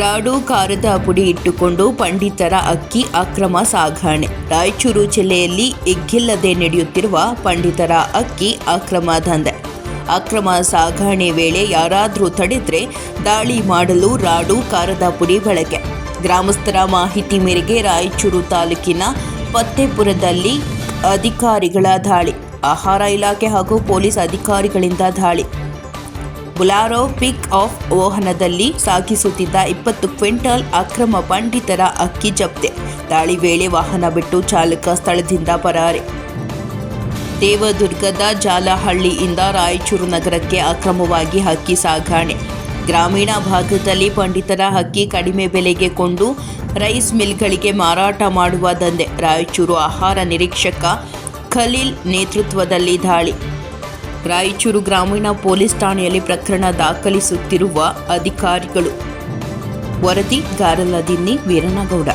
Rod ಖಾರದ ಪುಡಿ ಇಟ್ಟುಕೊಂಡು ಪಂಡಿತರ ಅಕ್ಕಿ ಅಕ್ರಮ ಸಾಗಣೆ. ರಾಯಚೂರು ಜಿಲ್ಲೆಯಲ್ಲಿ ಎಗ್ಗಿಲ್ಲದೆ ನಡೆಯುತ್ತಿರುವ ಪಂಡಿತರ ಅಕ್ಕಿ ಅಕ್ರಮ ದಂಧೆ. ಅಕ್ರಮ ಸಾಗಣೆ ವೇಳೆ ಯಾರಾದರೂ ತಡೆದ್ರೆ ದಾಳಿ ಮಾಡಲು ರಾಡು ಖಾರದ ಪುಡಿ ಬಳಕೆ. ಗ್ರಾಮಸ್ಥರ ಮಾಹಿತಿ ಮೇರೆಗೆ ರಾಯಚೂರು ತಾಲೂಕಿನ ಪತ್ತೆಪುರದಲ್ಲಿ ಅಧಿಕಾರಿಗಳ ದಾಳಿ. ಆಹಾರ ಇಲಾಖೆ ಹಾಗೂ ಪೊಲೀಸ್ ಅಧಿಕಾರಿಗಳಿಂದ ದಾಳಿ. ಬುಲಾರೋ ಪಿಕ್ ಆಫ್ ವಾಹನದಲ್ಲಿ ಸಾಗಿಸುತ್ತಿದ್ದ ಇಪ್ಪತ್ತು ಕ್ವಿಂಟಲ್ ಅಕ್ರಮ ಪಂಡಿತರ ಅಕ್ಕಿ ಜಪ್ತೆ. ದಾಳಿ ವೇಳೆ ವಾಹನ ಬಿಟ್ಟು ಚಾಲಕ ಸ್ಥಳದಿಂದ ಪರಾರಿ. ದೇವದುರ್ಗದ ಜಾಲಹಳ್ಳಿಯಿಂದ ರಾಯಚೂರು ನಗರಕ್ಕೆ ಅಕ್ರಮವಾಗಿ ಹಕ್ಕಿ ಸಾಗಣೆ. ಗ್ರಾಮೀಣ ಭಾಗದಲ್ಲಿ ಪಂಡಿತರ ಹಕ್ಕಿ ಕಡಿಮೆ ಬೆಲೆಗೆ ಕೊಂಡು ರೈಸ್ ಮಿಲ್ಗಳಿಗೆ ಮಾರಾಟ ಮಾಡುವ ದಂಧೆ. ರಾಯಚೂರು ಆಹಾರ ನಿರೀಕ್ಷಕ ಖಲೀಲ್ ನೇತೃತ್ವದಲ್ಲಿ ದಾಳಿ. ರಾಯಚೂರು ಗ್ರಾಮೀಣ ಪೊಲೀಸ್ ಠಾಣೆಯಲ್ಲಿ ಪ್ರಕರಣ ದಾಖಲಿಸುತ್ತಿರುವ ಅಧಿಕಾರಿಗಳು. ವರದಿ ಗಾರಲದಿನ್ನಿ ವೀರನಗೌಡ.